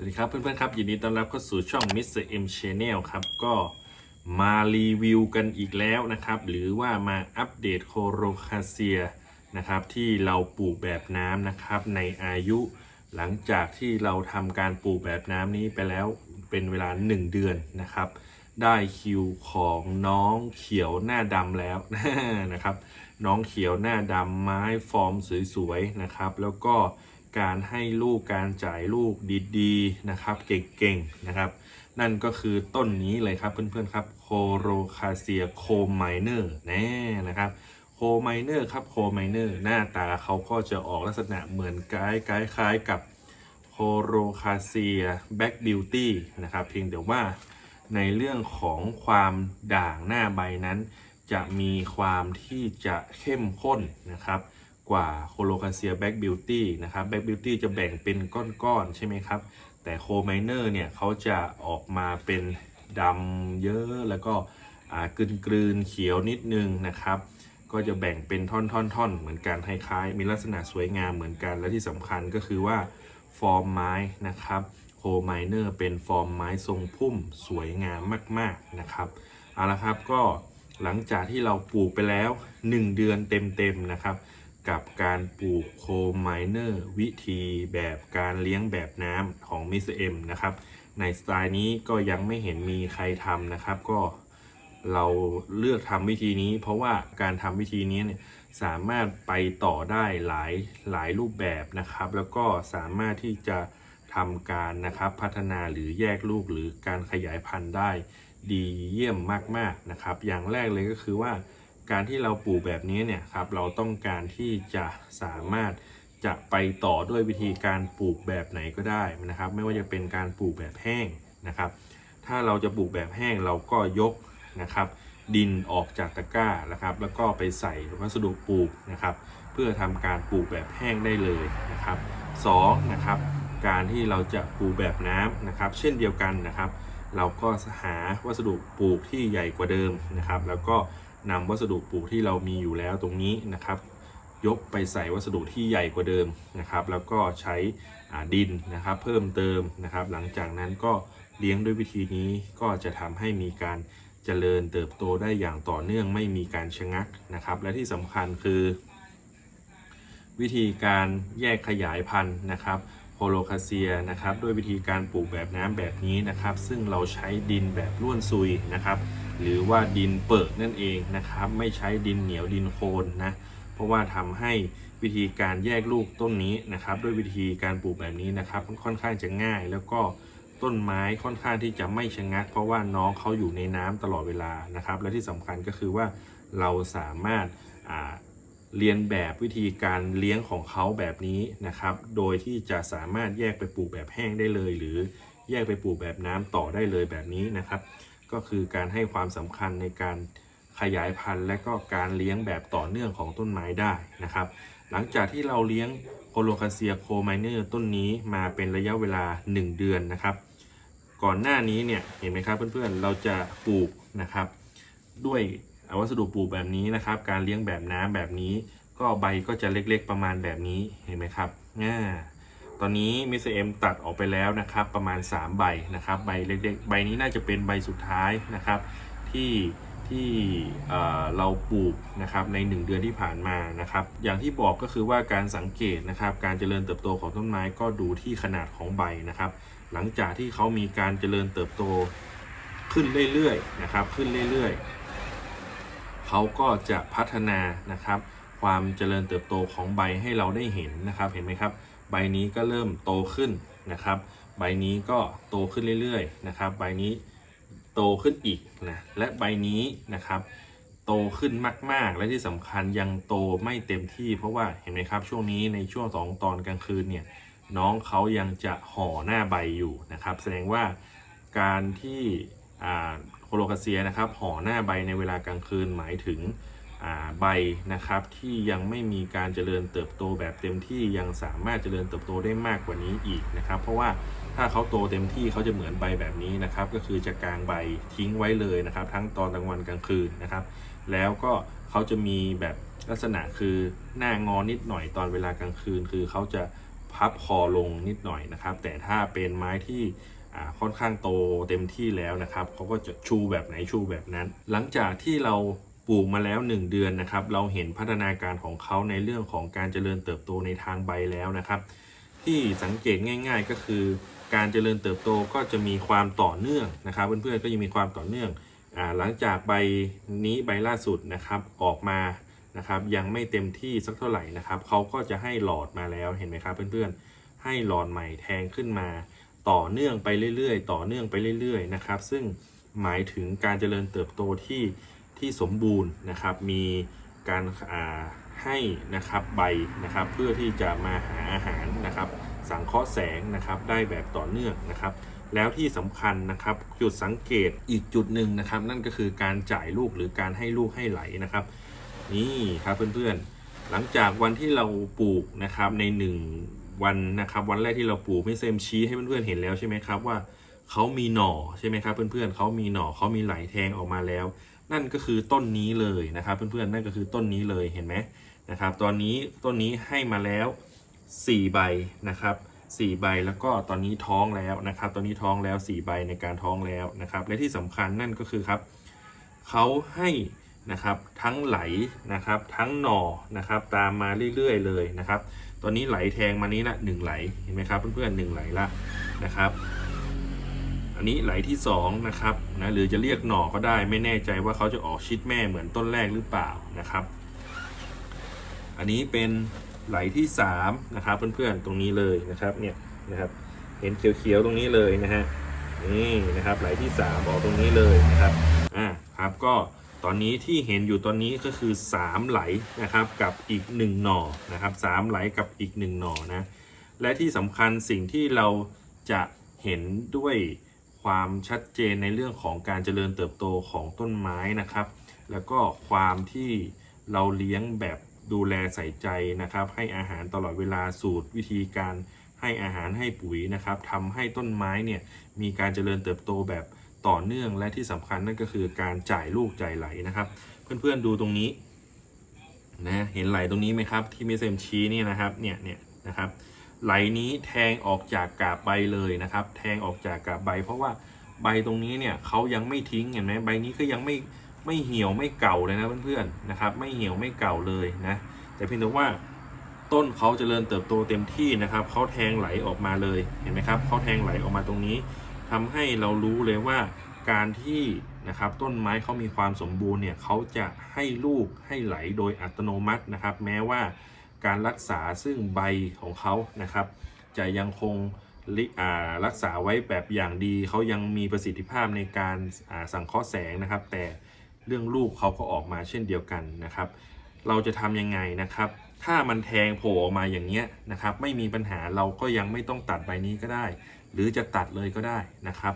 สวัสดีครับเพื่อนๆครับยินดีต้อนรับเข้าสู่ช่อง Mr. M Channel ครับ ก็มารีวิวกันอีกแล้วนะครับ หรือว่ามาอัปเดตโคโรคาเซียนะครับที่เราปลูกแบบน้ำนะครับในอายุหลังจากที่เราทำการปลูกแบบน้ำนี้ไปแล้วเป็นเวลา 1 เดือนนะครับ ได้คิวของน้องเขียวหน้าดำแล้วนะครับ น้องเขียวหน้าดำไม้ฟอร์มสวยๆนะครับ แล้วก็ การให้ลูกการจ่ายลูกดีๆนะครับ เก่งๆนะครับ นั่นก็คือต้นนี้เลยครับเพื่อนๆครับโคโรคาเซียโคมไมเนอร์แน่นะครับโคไมเนอร์ครับโคไมเนอร์หน้าตาเขาก็จะออกลักษณะเหมือนคล้ายคล้ายๆกับโคโรคาเซียแบ็กบิวตี้นะครับเพียงแต่ว่าในเรื่องของความด่างหน้าใบนั้น จะมีความที่จะเข้มข้นนะครับ กว่าโคโลคาเซียแบ็กบิวตี้นะครับแบ็กบิวตี้จะแบ่งเป็นก้อนๆใช่ไหมครับ แต่โคไมเนอร์เนี่ยเขาจะออกมาเป็นดำเยอะแล้วก็กลืนกลืนๆเขียวนิดนึงนะครับ ก็จะแบ่งเป็นท่อนๆๆเหมือนกันคล้ายๆ มีลักษณะสวยงามเหมือนกัน และที่สำคัญก็คือว่าฟอร์มไม้นะครับโคไมเนอร์เป็นฟอร์มไม้ทรงพุ่มสวยงามมากๆนะครับเอาละครับก็หลังจากที่เราปลูกไปแล้ว 1 เดือนเต็มๆนะครับ กับการปลูกโคไมเนอร์วิธีแบบการเลี้ยงแบบน้ำของมิสเอ็มนะครับ ในสไตล์นี้ก็ยังไม่เห็นมีใครทำนะครับ ก็เราเลือกทำวิธีนี้ เพราะว่าการทำวิธีนี้เนี่ยสามารถไปต่อได้หลายหลายรูปแบบนะครับ แล้วก็สามารถที่จะทำการนะครับพัฒนาหรือแยกลูกหรือการขยายพันธุ์ได้ดีเยี่ยมมากๆนะครับ อย่างแรกเลยก็คือว่า การที่เราปลูกแบบนี้เนี่ยครับเราต้องการที่จะสามารถจะไปต่อด้วยวิธีการปลูกแบบไหนก็ได้นะครับ ไม่ว่าจะเป็นการปลูกแบบแห้งนะครับ ถ้าเราจะปลูกแบบแห้งเราก็ยกนะครับ ดินออกจากตะกร้านะครับ แล้วก็ไปใส่วัสดุปลูกนะครับ เพื่อทำการปลูกแบบแห้งได้เลยนะครับสองนะครับการที่เราจะปลูกแบบน้ำนะครับ เช่นเดียวกันนะครับ เราก็หาวัสดุปลูกที่ใหญ่กว่าเดิมนะครับ แล้วก็ นำวัสดุปลูกที่เรามีอยู่แล้วตรงนี้นะครับ ยกไปใส่วัสดุที่ใหญ่กว่าเดิมนะครับ แล้วก็ใช้ดินนะครับ เพิ่มเติมนะครับ หลังจากนั้นก็เลี้ยงด้วยวิธีนี้ก็จะทำให้มีการเจริญเติบโตได้อย่างต่อเนื่องไม่มีการชะงักนะครับ และที่สำคัญคือ วิธีการแยกขยายพันธุ์นะครับโคโลคาเซียนะครับด้วยวิธีการปลูกแบบน้ำแบบนี้นะครับ ซึ่งเราใช้ดินแบบร่วนซุยนะครับ หรือว่าดินเปิกนั่นเองนะครับ ไม่ใช้ดินเหนียวดินโคลนนะเพราะว่าทำให้วิธีการแยกลูกต้นนี้นะครับ ด้วยวิธีการปลูกแบบนี้นะครับค่อนข้างจะง่ายแล้วก็ต้นไม้ค่อนข้างที่จะไม่ชะงัก เพราะว่าน้องเขาอยู่ในน้ำตลอดเวลานะครับ และที่สำคัญก็คือว่าเราสามารถเรียนแบบวิธีการเลี้ยงของเขาแบบนี้นะครับ โดยที่จะสามารถแยกไปปลูกแบบแห้งได้เลย หรือแยกไปปลูกแบบน้ำต่อได้เลยแบบนี้นะครับ ก็คือการให้ความสำคัญในการขยายพันธุ์ และก็การเลี้ยงแบบต่อเนื่องของต้นไม้ได้นะครับ หลังจากที่เราเลี้ยงโคโลคาเซียโคไมเนอร์ต้นนี้มาเป็นระยะเวลา 1 เดือนนะครับ ก่อนหน้านี้เนี่ยเห็นไหมครับเพื่อนๆเราจะปลูกนะครับ ด้วยวัสดุปลูกแบบนี้นะครับ การเลี้ยงแบบน้ำแบบนี้ ก็ใบก็จะเล็กๆประมาณแบบนี้เห็นไหมครับอ่า ตอนนี้มิสเอ็มตัดออกไปแล้วนะครับ ประมาณ 3 ใบนะครับ ใบเล็กๆ ใบนี้น่าจะเป็นใบสุดท้ายนะครับ ที่ที่เอ่อเราปลูกนะครับใน 1 เดือนที่ผ่านมานะครับ อย่างที่บอกก็คือว่าการสังเกตนะครับ การเจริญเติบโตของต้นไม้ก็ดูที่ขนาดของใบนะครับ หลังจากที่เขามีการเจริญเติบโตขึ้นเรื่อยๆนะครับ ขึ้นเรื่อยๆเขาก็จะพัฒนานะครับ ความเจริญเติบโตของใบให้เราได้เห็นนะครับเห็นไหมครับ ใบนี้ก็เริ่มโตขึ้นนะครับ ใบนี้ก็โตขึ้นเรื่อยๆนะครับ ใบนี้โตขึ้นอีกนะ และใบนี้นะครับ โตขึ้นมากๆ และที่สำคัญยังโตไม่เต็มที่ เพราะว่าเห็นไหมครับช่วงนี้ในช่วงสองตอนกลางคืนเนี่ยน้องเขายังจะห่อหน้าใบอยู่นะครับ แสดงว่าการที่โคโลคาเซียนะครับห่อหน้าใบในเวลากลางคืนหมายถึง ใบนะครับที่ยังไม่มีการเจริญเติบโตแบบเต็มที่ยังสามารถเจริญเติบโตได้มากกว่านี้อีกนะครับ เพราะว่าถ้าเขาโตเต็มที่เขาจะเหมือนใบแบบนี้นะครับ ก็คือจะกางใบทิ้งไว้เลยนะครับ ทั้งตอนกลางวันกลางคืนนะครับ แล้วก็เขาจะมีแบบลักษณะคือหน้างอนิดหน่อยตอนเวลากลางคืน คือเขาจะพับคอลงนิดหน่อยนะครับ แต่ถ้าเป็นไม้ที่ค่อนข้างโตเต็มที่แล้วนะครับเขาก็จะชูแบบไหนชูแบบนั้น หลังจากที่เรา ลูกมาแล้ว 1 เดือนนะครับ เราเห็นพัฒนาการของเขาในเรื่องของการเจริญเติบโตในทางใบแล้วนะครับ ที่สังเกตง่าย ๆ ก็คือ การเจริญเติบโตก็จะมีความต่อเนื่องนะครับ เพื่อนๆก็ยังมีความต่อเนื่องอหลังจากใบนี้ใบล่าสุดนะครับออกมานะครับยังไม่เต็มที่สักเท่าไหร่นะครับเขาก็จะให้หลอดมาแล้วเห็นไหมครับเพื่อนๆ ให้หลอดใหม่แทงขึ้นมา ต่อเนื่องไปเรื่อยๆ ต่อเนื่องไปเรื่อยๆนะครับซึ่งหมายถึงการเจริญเติบโตที่ ที่สมบูรณ์นะครับ มีการาให้นะครับใบนะครับ เพื่อที่จะมาหาอาหารนะครับ สังเคราะห์แสงนะครับได้แบบต่อเนื่องนะครับ แล้วที่สำคัญนะครับ จุดสังเกตอีกจุดหนึ่งนะครับ นั่นก็คือการจ่ายลูกหรือการให้ลูกให้ไหลนะครับ นี่ครับเพื่อนๆ หลังจากวันที่เราปลูกนะครับใน 1 วันนะครับ วันแรกที่เราปลูกไม่เซมชี้ให้เพื่อนๆเห็นแล้วใช่ไหมครับว่าเขามีหน่อใช่ไหมครับเพื่อนๆเขามีหน่อเขามีไหลแทงออกมาแล้ว นั่นก็คือต้นนี้เลยนะครับ เพื่อนๆนั่นก็คือต้นนี้เลยเห็นไหมนะครับ ตอนนี้ต้นนี้ให้มาแล้ว 4 ใบนะครับ4ใบแล้วก็ตอนนี้ท้องแล้วนะครับ ตอนนี้ท้องแล้ว 4 ใบในการท้องแล้วนะครับ และที่สำคัญนั่นก็คือครับเขาให้นะครับทั้งไหลนะครับ ทั้งหน่อนะครับ ตามมาเรื่อยๆเลยนะครับ ตอนนี้ไหลแทงมานี้ละหนึ่งไหลเห็นไหมครับเพื่อนๆหนึ่งไหลละนะครับ อันนี้ไหลที่2นะครับนะหรือจะเรียกหน่อก็ได้ไม่แน่ใจว่าเขาจะออกชิดแม่เหมือนต้นแรกหรือเปล่านะครับ อันนี้เป็นไหลที่3นะครับเพื่อนๆตรงนี้เลยนะครับเนี่ยนะครับเห็นเขียวๆตรงนี้เลยนะฮะนี่นะครับไหลที่ 3 ออกตรงนี้เลยนะครับอ่าครับก็ตอนนี้ที่เห็นอยู่ตอนนี้ก็คือ 3 ไหลนะครับกับอีก 1 หน่อนะครับสามไหลกับอีก 1 หน่อนะและที่สำคัญสิ่งที่เราจะเห็นด้วย ความชัดเจนในเรื่องของการเจริญเติบโตของต้นไม้นะครับ แล้วก็ความที่เราเลี้ยงแบบดูแลใส่ใจนะครับ ให้อาหารตลอดเวลาสูตรวิธีการให้อาหารให้ปุ๋ยนะครับทำให้ต้นไม้เนี่ยมีการเจริญเติบโตแบบต่อเนื่องและที่สำคัญนั่นก็คือการจ่ายลูกจ่ายไหลนะครับ เพื่อนๆดูตรงนี้นะเห็นไหลตรงนี้ไหมครับ ที่มิเซมชี้นี่นะครับเนี่ยเนี่ยนะครับ ไหลนี้แทงออกจากกาบใบเลยนะครับ แทงออกจากกาบใบ เพราะว่าใบตรงนี้เนี่ยเขายังไม่ทิ้งเห็นไหมใบนี้ก็ยังไม่ไม่เหี่ยวไม่เก่าเลยนะเพื่อนๆนะครับ ไม่เหี่ยวไม่เก่าเลยนะแต่เพียงแต่ว่าต้นเขาจเจริญเติบโตเต็มที่นะครับเขาแทงไหลออกมาเลยเห็นไหมครับเขาแทงไหลออกมาตรงนี้ทำให้เรารู้เลยว่าการที่นะครับต้นไม้เขามีความสมบูรณ์เนี่ยเขาจะให้ลูกให้ไหลโดยอัตโนมัตินะครับ แม้ว่า การรักษาซึ่งใบของเขานะครับ จะยังคงรักษาไว้แบบอย่างดี เขายังมีประสิทธิภาพในการสังเคราะห์แสงนะครับ แต่เรื่องลูกเขาก็ออกมาเช่นเดียวกันนะครับ เราจะทำยังไงนะครับ ถ้ามันแทงโผล่ออกมาอย่างเงี้ยนะครับ ไม่มีปัญหาเราก็ยังไม่ต้องตัดใบนี้ก็ได้ หรือจะตัดเลยก็ได้นะครับ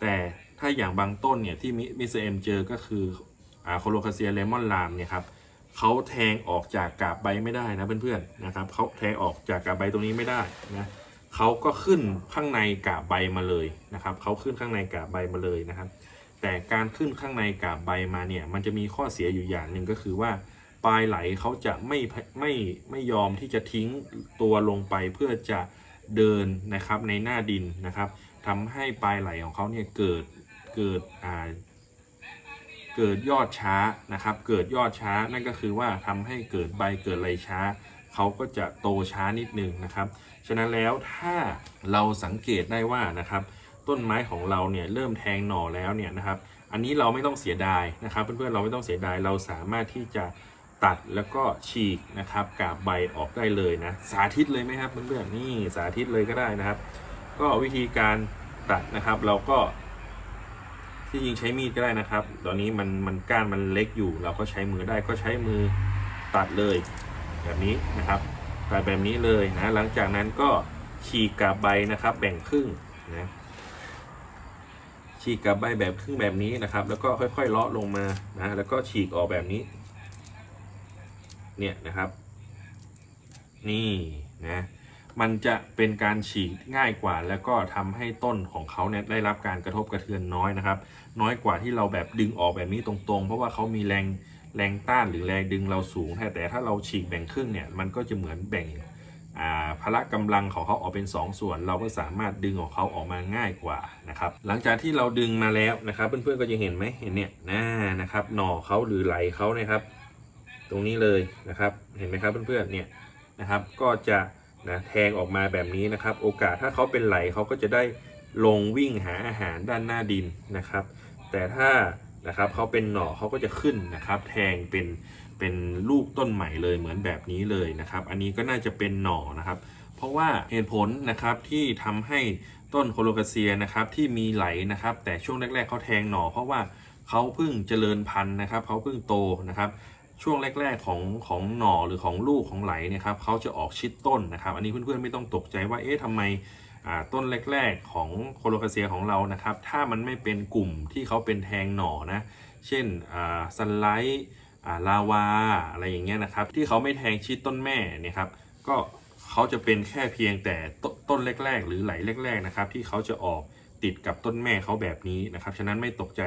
แต่ถ้าอย่างบางต้นเนี่ยที่มิสเอ็มเจอก็คือโคโลคาเซียเลมอนลามเนี่ยครับ เขาแทงออกจากกาบใบไม่ได้นะเพื่อนๆนะครับเขาแทงออกจากกาบใบตรงนี้ไม่ได้นะเขาก็ขึ้นข้างในกาบใบมาเลยนะครับเขาขึ้นข้างในกาบใบมาเลยนะครับ แต่การขึ้นข้างในกาบใบมาเนี่ยมันจะมีข้อเสียอยู่อย่างหนึ่งก็คือว่าปลายไหลเขาจะไม่ไม่ไม่ยอมที่จะทิ้งตัวลงไปเพื่อจะเดินนะครับในหน้าดินนะครับทำให้ปลายไหลของเขาเนี่ยเกิดเกิดอ่า เกิดยอดช้านะครับ เกิดยอดช้านั่นก็คือว่าทำให้เกิดใบเกิดอะไรช้า เขาก็จะโตช้านิดนึงนะครับ ฉะนั้นแล้วถ้าเราสังเกตได้ว่านะครับต้นไม้ของเราเนี่ยเริ่มแทงหน่อแล้วเนี่ยนะครับ อันนี้เราไม่ต้องเสียดายนะครับ เพื่อนๆเราไม่ต้องเสียดายเราสามารถที่จะตัดแล้วก็ฉีกนะครับกาบใบออกได้เลยนะสาธิตเลยไหมครับเพื่อนๆนี่สาธิตเลยก็ได้นะครับ ก็วิธีการตัดนะครับเราก็ ที่จริงใช้มีดก็ได้นะครับ ตอนนี้มันมันก้านมันเล็กอยู่ เราก็ใช้มือได้ก็ใช้มือตัดเลย แบบนี้นะครับตัดแบบนี้เลยนะ หลังจากนั้นก็ฉีกกาบใบนะครับ แบ่งครึ่งนะฉีกกับใบแบบครึ่งแบบนี้นะครับ แล้วก็ค่อยๆเลาะลงมานะ แล้วก็ฉีกออกแบบนี้ เนี่ยนะครับ นี่นะ มันจะเป็นการฉีกง่ายกว่า แล้วก็ทำให้ต้นของเขาเนี่ยได้รับการกระทบกระเทือนน้อยนะครับ น้อยกว่าที่เราแบบดึงออกแบบนี้ตรงๆ เพราะว่าเขามีแรงแรงต้านหรือแรงดึงเราสูง แต่ถ้าเราฉีกแบ่งครึ่งเนี่ยมันก็จะเหมือนแบ่งพละกำลังของเขาออกเป็น 2 ส่วน เราก็สามารถดึงของเขาออกมาง่ายกว่านะครับหลังจากที่เราดึงมาแล้วนะครับ เพื่อนๆก็จะเห็นไหมเห็นเนี่ยน่านะครับหน่อเขาหรือไหลเขานะครับ ตรงนี้เลยนะครับเห็นไหมครับเพื่อนๆเนี่ยนะครับก็จะ นะแทงออกมาแบบนี้นะครับ โอกาสถ้าเขาเป็นไหลเขาก็จะได้ลงวิ่งหาอาหารด้านหน้าดินนะครับ แต่ถ้านะครับเขาเป็นหน่อเขาก็จะขึ้นนะครับ แทงเป็นเป็นลูกต้นใหม่เลยเหมือนแบบนี้เลยนะครับ อันนี้ก็น่าจะเป็นหน่อนะครับ เพราะว่าเหตุผลนะครับที่ทำให้ต้นโคโลคาเซียนะครับที่มีไหลนะครับ แต่ช่วงแรก ๆเขาแทงหน่อเพราะว่าเขาเพิ่งเจริญพันธุ์นะครับเขาเพิ่งโตนะครับ ช่วงแรก ๆ ของของหน่อหรือของลูกของไหลเนี่ยครับเขาจะออกชิดต้นนะครับ อันนี้เพื่อนๆไม่ต้องตกใจว่าเอ๊ะทำไมต้นแรก ๆ ของโคโลคาเซียของเรานะครับ ถ้ามันไม่เป็นกลุ่มที่เขาเป็นแทงหน่อนะ เช่นอ่าสไลด์ลาวาอะไรอย่างเงี้ยนะครับ ที่เขาไม่แทงชิดต้นแม่เนี่ยครับ ก็เขาจะเป็นแค่เพียงแต่ตต้นแรก ๆ หรือไหลแรก ๆ นะครับ ที่เขาจะออก ติดกับต้นแม่เขาแบบนี้นะครับ ฉะนั้นไม่ตกใจ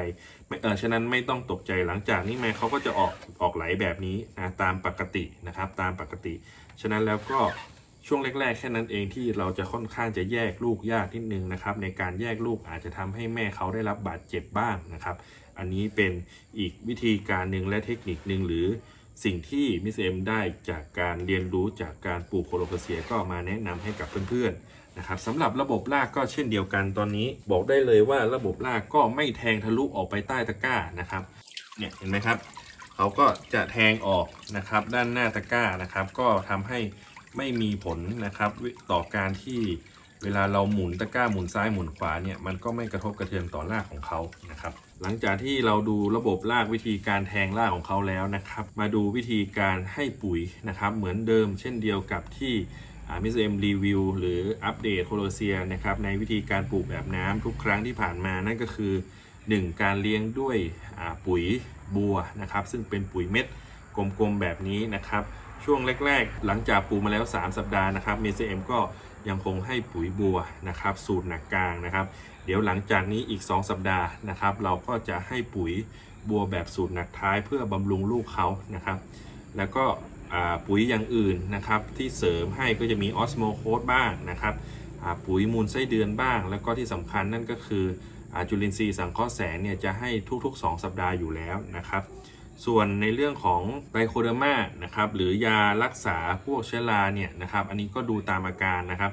ไม่เออฉะนั้นไม่ต้องตกใจหลังจากนี้แม่เขาก็จะออกออกไหลแบบนี้นะตามปกตินะครับ ตามปกติ ฉะนั้นแล้วก็ช่วงแรกๆ แค่นั้นเองที่เราจะค่อนข้างจะแยกลูกยากนิดนึงนะครับ ในการแยกลูกอาจจะทำให้แม่เขาได้รับบาดเจ็บบ้างนะครับ อันนี้เป็นอีกวิธีการหนึ่งและเทคนิคหนึ่งหรือสิ่งที่มิสเอ็มได้จากการเรียนรู้จากการปลูกโคโลคาเซียก็มาแนะนำให้กับเพื่อนๆ นะครับสำหรับระบบรากก็เช่นเดียวกันตอนนี้บอกได้เลยว่าระบบรากก็ไม่แทงทะลุออกไปใต้ตะกร้านะครับเนี่ยเห็นไหมครับเขาก็จะแทงออกนะครับด้านหน้าตะกร้านะครับ ก็ทำให้ไม่มีผลนะครับต่อการที่เวลาเราหมุนตะกร้าหมุนซ้ายหมุนขวาเนี่ยมันก็ไม่กระทบกระเทือนต่อรากของเขานะครับ หลังจากที่เราดูระบบรากวิธีการแทงรากของเขาแล้วนะครับ มาดูวิธีการให้ปุ๋ยนะครับ เหมือนเดิมเช่นเดียวกับที่ มิสเอ็มรีวิวหรืออัปเดตโคโลเซียนะครับในวิธีการปลูกแบบน้ำทุกครั้งที่ผ่านมานั่นก็คือ 1. การเลี้ยงด้วยปุ๋ยบัวนะครับซึ่งเป็นปุ๋ยเม็ดกลมๆแบบนี้นะครับ ช่วงแรกๆ หลังจากปลูกมาแล้ว 3 สัปดาห์นะครับเมเอ็มก็ยังคงให้ปุ๋ยบัวนะครับสูตรหนักกลางนะครับ เดี๋ยวหลังจากนี้อีก 2 สัปดาห์นะครับ เราก็จะให้ปุ๋ยบัวแบบสูตรหนักท้ายเพื่อบำรุงลูกเขานะครับ แล้วก็ ปุ๋ยอย่างอื่นนะครับที่เสริมให้ก็จะมีออสโมโคสบ้างนะครับปุ๋ยมูลไส้เดือนบ้าง แล้วก็ที่สำคัญนั่นก็คืออจุลินทรีย์สังเคราะห์แสงเนี่ยจะให้ทุก ๆ 2 สัปดาห์อยู่แล้วนะครับ ส่วนในเรื่องของไบโคเดอร์มานะครับหรือยารักษาพวกเชื้อราเนี่ยนะครับอันนี้ก็ดูตามอาการนะครับ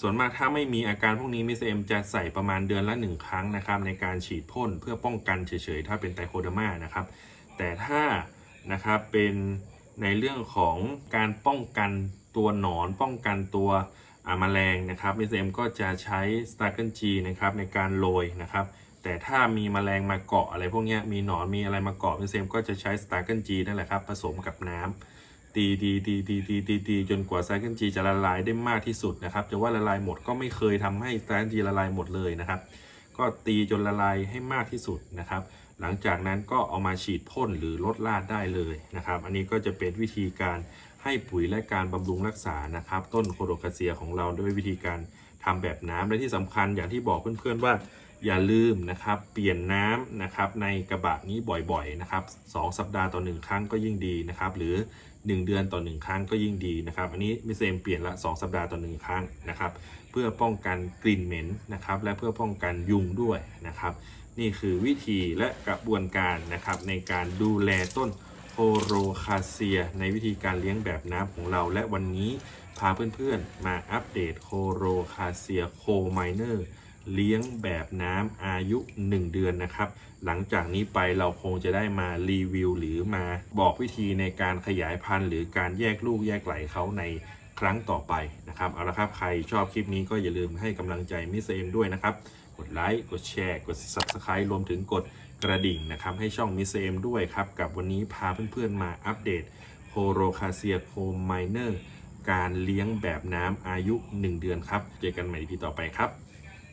ส่วนมากถ้าไม่มีอาการพวกนี้มิสเอ็มจะใส่ประมาณเดือนละ 1 ครั้งนะครับในการฉีดพ่นเพื่อป้องกันเฉยๆ ถ้าเป็นไตโคเดอร์มานะครับแต่ถ้านะครับเป็น ในเรื่องของการป้องกันตัวหนอนป้องกันตัวอ่าแมลงนะครับมิสเอ็มก็จะใช้สตาร์เกิลจีนะครับในการโรยนะครับ แต่ถ้ามีแมลงมาเกาะอะไรพวกนี้มีหนอนมีอะไรมาเกาะมิสเอ็มก็จะใช้สตาร์เกิลจีนั่นแหละครับผสมกับน้ำตีตีตีตีตีตีตีจนกว่าไซเคิลจีจะละลายได้มากที่สุดนะครับจะว่าละลายหมดก็ไม่เคยทำให้ไซเคิลจีละลายหมดเลยนะครับ ก็ตีจนละลายให้มากที่สุดนะครับ หลังจากนั้นก็เอามาฉีดพ่นหรือลดราดได้เลยนะครับ อันนี้ก็จะเป็นวิธีการให้ปุ๋ยและการบำรุงรักษานะครับ ต้นโคโดคาเซียของเราด้วยวิธีการทำแบบน้ำและที่สำคัญอย่างที่บอกเพื่อนๆว่าอย่าลืมนะครับเปลี่ยนน้ำนะครับในกระบะนี้บ่อยๆนะครับสองสัปดาห์ต่อหนึ่งครั้งก็ยิ่งดีนะครับหรือ 1 เดือนต่อ 1 ครั้งก็ยิ่งดีนะครับอันนี้มิเซมเปลี่ยนละ 2 สัปดาห์ต่อ 1 ครั้งนะครับเพื่อป้องกันกลิ่นเหม็นนะครับและเพื่อป้องกันยุงด้วยนะครับ นี่คือวิธีและกระบวนการนะครับในการดูแลต้นโคโรคาเซีย ในวิธีการเลี้ยงแบบน้ำของเรา และวันนี้พาเพื่อนๆ มาอัปเดตโคโรคาเซียโคไมเนอร์เลี้ยงแบบน้ำอายุ 1 เดือนนะครับ หลังจากนี้ไปเราคงจะได้มารีวิวหรือมาบอกวิธีในการขยายพันธุ์หรือการแยกลูกแยกไหลเขาในครั้งต่อไปนะครับ เอาละครับ ใครชอบคลิปนี้ก็อย่าลืมให้กำลังใจมิสเอ็มด้วยนะครับ กดไลค์กดแชร์ กด Subscribe รวมถึงกดกระดิ่งนะครับ ให้ช่องมิสเอ็มด้วยครับ กับวันนี้พาเพื่อนๆมาอัปเดตโคโรคาเซียโคไมเนอร์การเลี้ยงแบบน้ำอายุ 1 เดือนครับ เจอกันใหม่ทีต่อไปครับ